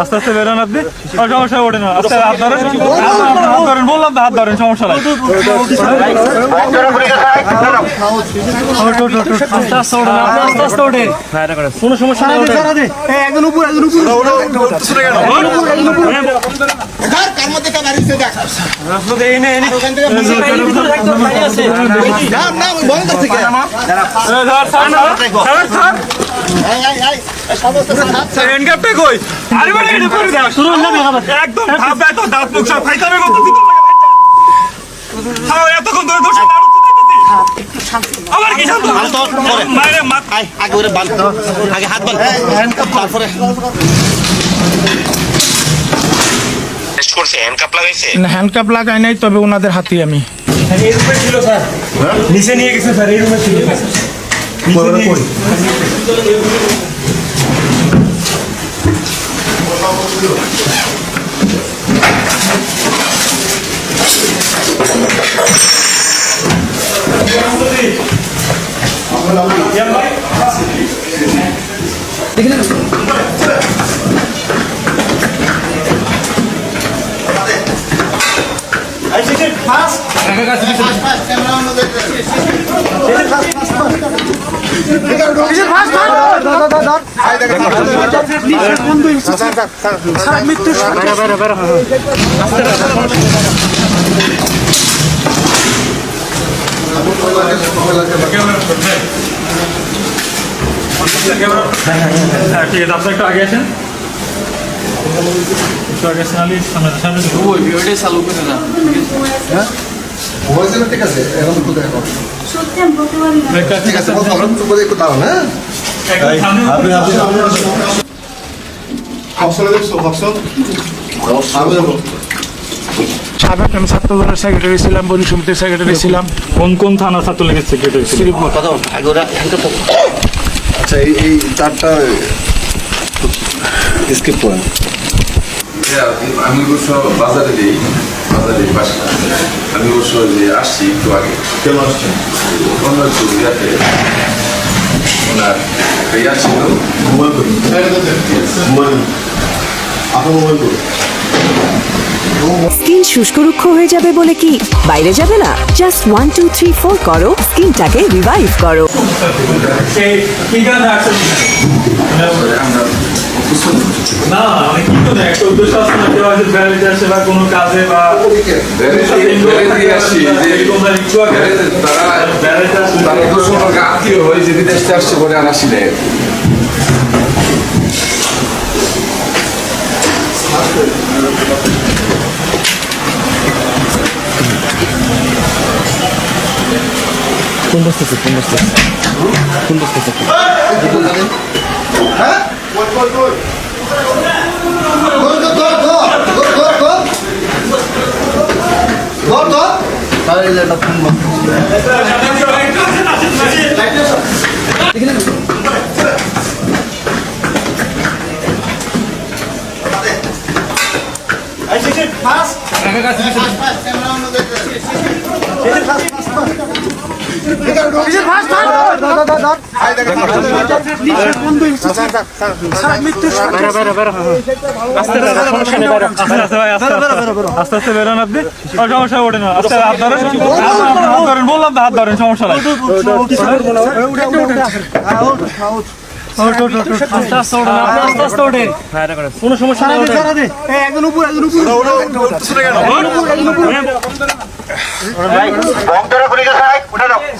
আস্তে আস্তে বেরোন আপনি সমস্যা ওঠে না আস্তে হাত ধরেন বললাম তো হাত ধরেন সমস্যা নাই কোনো সমস্যা নাই একজন উপর একজন উপর আগে হাত তারপরে। লাগাই নাই তবে ওনাদের হাতে আমি। নিচে নিয়ে গেছে স্যার এই রুমে ছিল। Wala na po eh. হ্যাঁ ঠিক আছে আপনি একটু আগে আসেন একটু আগে আসেন আলি সামনে সামনে সাবেক আমি ছাত্র দলের সেক্রেটারি ছিলাম বণিক সমিতির সেক্রেটারি কোন কোন থানা ছাত্রলীগের সেক্রেটারি ছিলাম আচ্ছা এই চারটা স্কিপ করেন। আমি অবশ্য বাজারে দিই বাজারে পাশে আমি অবশ্য যে আসছি একটু আগে। কেন আসছেন? অন্য একটু ইয়াতে ওনার ইয়া ছিল। মোবাইল করুন মোবাইল আপনার মোবাইল করুন স্কিন শুষ্ক রুক্ষ হয়ে যাবে বলে কি? বাইরে যাবে না? Just one two three four করো। স্কিনটাকে রিভাইভ করো। কিছু না মানে কি তো আছে না কেউ কোন বস্তাতে কোন হ্যাঁ? ধর ধর ধর ধর তাহলে এটা ফোন ক্যামেরা মধ্যে সমস্যা ওঠে না। আস্তে হাত ধরেন বললাম তো হাত ধরেন সমস্যা নাই কোনো সমস্যা নেই একজন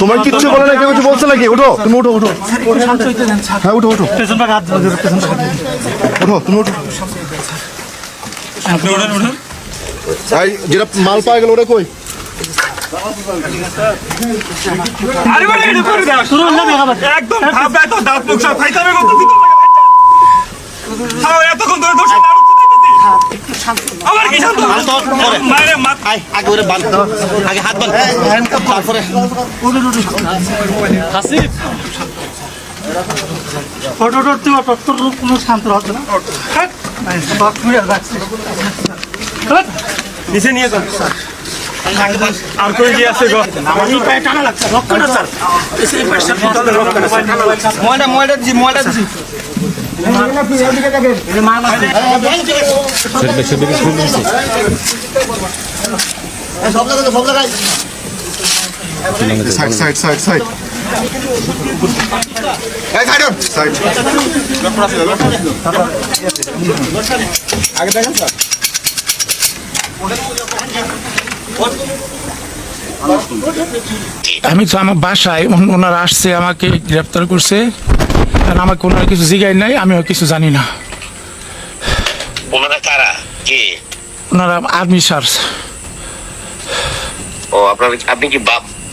তোমার কিচ্ছু বলে না কেউ কিছু বলছে নাকি? উঠো তুমি উঠো উঠো। হ্যাঁ উঠো উঠো। পেছনটা উঠো তুমি উঠো। আপনি ভাই যেটা মাল পাওয়া গেল ওটা কই? আরে একদম দাঁত মুখ সব খাইতে হবে এতক্ষণ ধরে দোষ আগে ওরে বাঁধ আগে হাত তারপরে ফটো টট তুই অত কোনো শান্ত হচ্ছে না। নিচে নিয়ে যান আর করে কি আছে গো? আমার এই পায়ে টানা লাগছে রক্ত না স্যার এই পাশে ময়দা ময়দা দিছি ময়দা দিছি সব জায়গায় সব জায়গায় সাইড সাইড সাইড সাইড। এই সাইড সাইড আগে দেখেন স্যার আমি তো আমার বাসায় ওন- ওনারা আসছে আমাকে গ্রেপ্তার করছে আর আমাকে ওনারা কিছু জিগাই নাই আমিও কিছু জানি না। ওনারা কারা? কে? ওনারা আর্মি ও আপনার আপনি কি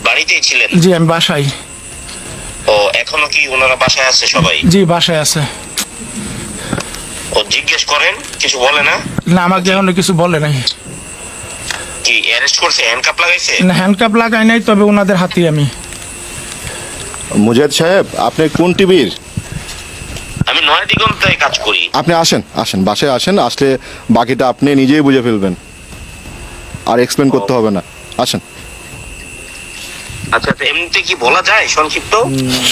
বাড়িতেই ছিলেন? জি আমি বাসায়। ও এখনও কি ওনারা বাসায় আছে সবাই? জি বাসায় আছে। ও জিজ্ঞেস করেন কিছু বলে না? না আমাকে এখনও কিছু বলে নাই। কি অ্যারেস্ট করছে? হ্যান্ডকাপ লাগাইছে? না হ্যান্ডকাপ লাগাই নাই তবে ওনাদের হাতে আমি। মুজাহিদ সাহেব আপনি কোন টিভির? আমি নয় দিগন্তায় কাজ করি। আপনি আসেন আসেন বাসায় আসেন আসলে বাকিটা আপনি নিজেই বুঝে ফেলবেন। আর এক্সপ্লেন করতে হবে না। আসেন। আচ্ছা এমনিতে কি বলা যায় সংক্ষিপ্ত?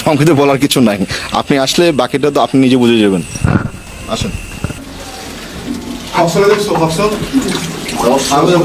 সংক্ষিপ্ত বলার কিছু নাই। আপনি আসলে বাকিটা তো আপনি নিজে বুঝে যাবেন। আসেন। ফসলে দেখছ ফসল আমি যাব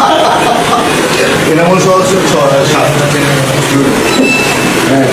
Ivan. তৃণমূল সদস্য সাতটা হ্যাঁ